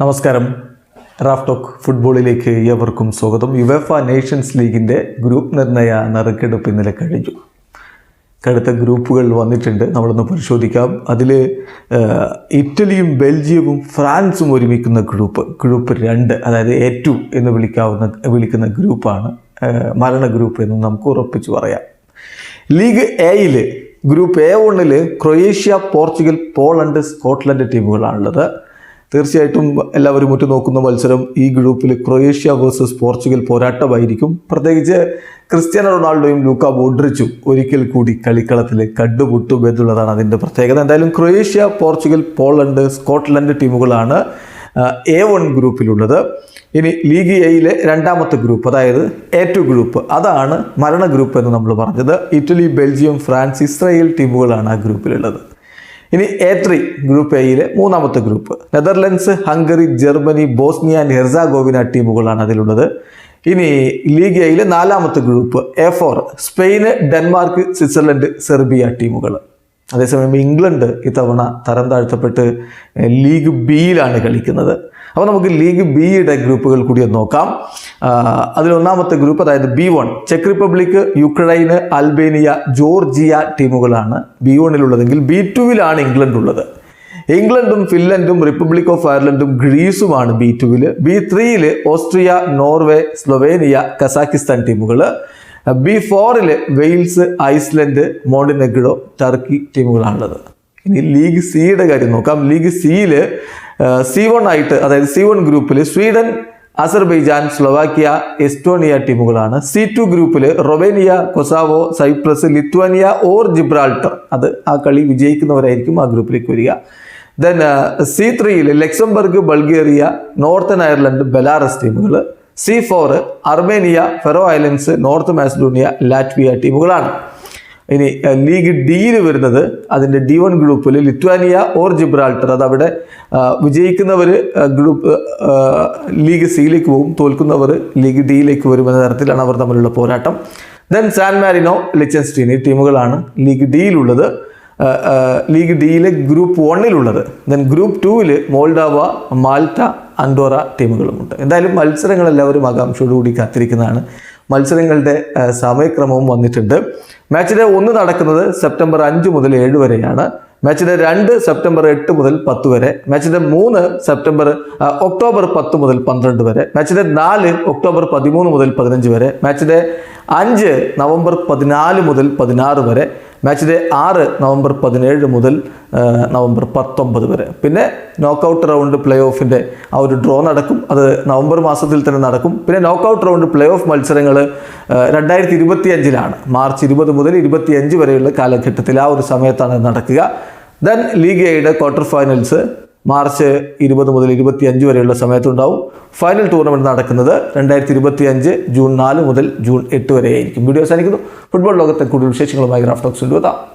നമസ്കാരം. Raf talk ഫുട്ബോളിലേക്ക് ഏവർക്കും സ്വാഗതം. യുവഫ നേഷൻസ് ലീഗിന്റെ ഗ്രൂപ്പ് നിർണയ നറുക്കെടുപ്പ് ഇന്നലെ കഴിഞ്ഞു. കടുത്ത ഗ്രൂപ്പുകൾ വന്നിട്ടുണ്ട്. നമ്മളൊന്ന് പരിശോധിക്കാം. അതിൽ ഇറ്റലിയും ബെൽജിയവും ഫ്രാൻസും ഒരുമിക്കുന്ന ഗ്രൂപ്പ് ഗ്രൂപ്പ് രണ്ട് അതായത് എ ടു എന്ന് വിളിക്കാവുന്ന വിളിക്കുന്ന ഗ്രൂപ്പാണ്. മരണ ഗ്രൂപ്പ് എന്ന് നമുക്ക് ഉറപ്പിച്ച് പറയാം. ലീഗ് എയിൽ ഗ്രൂപ്പ് എ വണ്ണിൽ ക്രൊയേഷ്യ പോർച്ചുഗൽ പോളണ്ട് സ്കോട്ട്ലൻഡ് ടീമുകളാണുള്ളത്. തീർച്ചയായിട്ടും എല്ലാവരും ഉറ്റു നോക്കുന്ന മത്സരം ഈ ഗ്രൂപ്പിൽ ക്രൊയേഷ്യ വേഴ്സസ് പോർച്ചുഗൽ പോരാട്ടമായിരിക്കും. പ്രത്യേകിച്ച് ക്രിസ്ത്യാനോ റൊണാൾഡോയും ലൂക്ക മോഡ്രിച്ചും ഒരിക്കൽ കൂടി കളിക്കളത്തിൽ കണ്ടുമുട്ടും എന്നുള്ളതാണ് അതിന്റെ പ്രത്യേകത. എന്തായാലും ക്രൊയേഷ്യ പോർച്ചുഗൽ പോളണ്ട് സ്കോട്ട്ലൻഡ് ടീമുകളാണ് എ വൺ ഗ്രൂപ്പിലുള്ളത്. ഇനി ലീഗ് എയിലെ രണ്ടാമത്തെ ഗ്രൂപ്പ് അതായത് എ ടു ഗ്രൂപ്പ് അതാണ് മരണ ഗ്രൂപ്പ് എന്ന് നമ്മൾ പറഞ്ഞത്. ഇറ്റലി ബെൽജിയം ഫ്രാൻസ് ഇസ്രായേൽ ടീമുകളാണ് ആ ഗ്രൂപ്പിലുള്ളത്. ഇനി എ ത്രീ ഗ്രൂപ്പ് എയിലെ മൂന്നാമത്തെ group Netherlands Hungary Germany Bosnia and Herzegovina ടീമുകളാണ് അതിലുള്ളത്. ഇനി ലീഗ് എയിലെ നാലാമത്തെ group A four Spain Denmark Switzerland Serbia ടീമുകൾ അതേസമയം ഇംഗ്ലണ്ട് ഇത്തവണ തരം താഴ്ത്തപ്പെട്ട് ലീഗ് ബിയിലാണ് കളിക്കുന്നത്. അപ്പോൾ നമുക്ക് ലീഗ് ബിയുടെ ഗ്രൂപ്പുകൾ കൂടി നോക്കാം. അതിലൊന്നാമത്തെ ഗ്രൂപ്പ് അതായത് ബി വൺ ചെക്ക് റിപ്പബ്ലിക് യുക്രൈന് അൽബേനിയ ജോർജിയ ടീമുകളാണ് ബി വണ്ണിലുള്ളതെങ്കിൽ ബി ടുവിലാണ് ഇംഗ്ലണ്ട് ഉള്ളത് ഇംഗ്ലണ്ടും ഫിൻലൻഡും റിപ്പബ്ലിക് ഓഫ് അയർലൻഡും ഗ്രീസുമാണ് ബി ടുവിൽ ബി ത്രീയിൽ ഓസ്ട്രിയ നോർവേ സ്ലൊവേനിയ കസാക്കിസ്ഥാൻ ടീമുകൾ ബി ഫോറിൽ വെയിൽസ് ഐസ്ലൻഡ് മോണ്ടിനെഗ്രോ ടർക്കി ടീമുകളാണുള്ളത്. ഇനി ലീഗ് സിയുടെ കാര്യം നോക്കാം. ലീഗ് സിയിൽ സി വൺ ആയിട്ട് അതായത് സി വൺ ഗ്രൂപ്പിൽ സ്വീഡൻ അസർബൈജാൻ സ്ലൊവാക്യ എസ്റ്റോണിയ ടീമുകളാണ്. സി ടു ഗ്രൂപ്പിൽ Romania Kosovo Cyprus Lithuania or Gibraltar. അത് ആ കളി വിജയിക്കുന്നവരായിരിക്കും ആ ഗ്രൂപ്പിലേക്ക് വരിക. ദെൻ സി ത്രീയിൽ Luxembourg Bulgaria Northern Ireland Belarus ടീമുകൾ C four Armenia Faroe Islands North Macedonia Latvia ടീമുകളാണ്. ഇനി ലീഗ് ഡിയിൽ വരുന്നത് അതിന്റെ ഡി വൺ ഗ്രൂപ്പിൽ ലിത്വാനിയ ഓർ ജിബ്രാൾട്ടർ. അത് അവിടെ വിജയിക്കുന്നവർ ഗ്രൂപ്പ് ലീഗ് സിയിലേക്ക് പോകും തോൽക്കുന്നവർ ലീഗ് ഡിയിലേക്ക് വരും എന്ന തരത്തിലാണ് അവർ തമ്മിലുള്ള പോരാട്ടം. ദെൻ സാൻ മാരിനോ ലിച്ചൻസ്റ്റീൻ ഈ ടീമുകളാണ് ലീഗ് ഡിയിലുള്ളത്. ലീഗ് ഡിയിലെ ഗ്രൂപ്പ് വണ്ണിലുള്ളത്. ദെൻ ഗ്രൂപ്പ് ടൂവിൽ മോൾഡാവ മാൾട്ട അൻഡോറ ടീമുകളുമുണ്ട്. എന്തായാലും മത്സരങ്ങൾ എല്ലാവരും ആകാംക്ഷയോടുകൂടി കാത്തിരിക്കുന്നതാണ്. മത്സരങ്ങളുടെ സമയക്രമവും വന്നിട്ടുണ്ട്. മാച്ച് ഡേ ഒന്ന് നടക്കുന്നത് സെപ്റ്റംബർ അഞ്ച് മുതൽ ഏഴ് വരെയാണ്. മാച്ച് ഡേ രണ്ട് സെപ്റ്റംബർ എട്ട് മുതൽ പത്ത് വരെ. മാച്ച് ഡേ മൂന്ന് സെപ്റ്റംബർ ഒക്ടോബർ പത്ത് മുതൽ പന്ത്രണ്ട് വരെ. മാച്ച് ഡേ നാല് ഒക്ടോബർ പതിമൂന്ന് മുതൽ പതിനഞ്ച് വരെ. മാച്ച് ഡേ അഞ്ച് നവംബർ പതിനാല് മുതൽ പതിനാറ് വരെ. മാച്ച് ഡേ ആറ് നവംബർ പതിനേഴ് മുതൽ നവംബർ പത്തൊമ്പത് വരെ. പിന്നെ നോക്കൗട്ട് റൗണ്ട് പ്ലേ ഓഫിന്റെ ആ ഒരു ഡ്രോ നടക്കും. അത് നവംബർ മാസത്തിൽ തന്നെ നടക്കും. പിന്നെ നോക്കൗട്ട് റൗണ്ട് പ്ലേ ഓഫ് മത്സരങ്ങൾ രണ്ടായിരത്തി ഇരുപത്തി അഞ്ചിലാണ് മാർച്ച് ഇരുപത് മുതൽ ഇരുപത്തി അഞ്ച് വരെയുള്ള കാലഘട്ടത്തിൽ ആ ഒരു സമയത്താണ് നടക്കുക. ദെൻ ലീഗ് എയുടെ ക്വാർട്ടർ ഫൈനൽസ് മാർച്ച് ഇരുപത് മുതൽ ഇരുപത്തി അഞ്ച് വരെയുള്ള സമയത്തുണ്ടാവും. ഫൈനൽ ടൂർണമെന്റ് നടക്കുന്നത് രണ്ടായിരത്തി ഇരുപത്തി അഞ്ച് ജൂൺ നാല് മുതൽ ജൂൺ എട്ട് വരെയായിരിക്കും. വീഡിയോ അവസാനിക്കുന്നു. ഫുട്ബോൾ ലോകത്തെ കൂടുതൽ വിശേഷങ്ങളുമായി ഗ്രാഫ്റ്റോക്സ് കൊണ്ടുവെത്താം